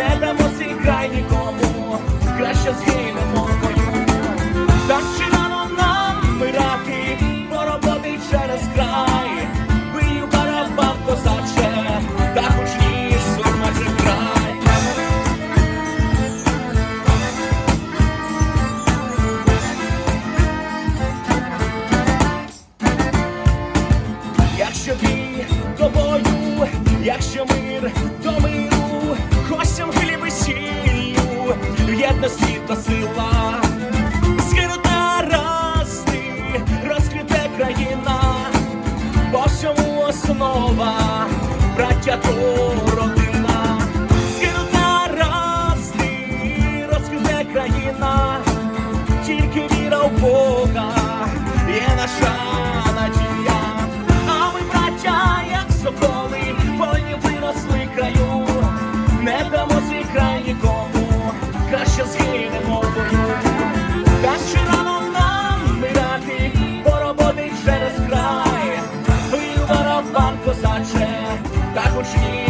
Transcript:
не дамо цей край нікому, краще згинемо в бою. Так чи рано нам вмирати, пороботи через край, бию барабан козаче, та гучніш сурмаче край. Якщо бій то бою, якщо мир сіллю, світа сила, скинута разни, розквіте країна, по всьому основа, браття то родина, разди, розквіте країна, тільки віра в пороботи через край,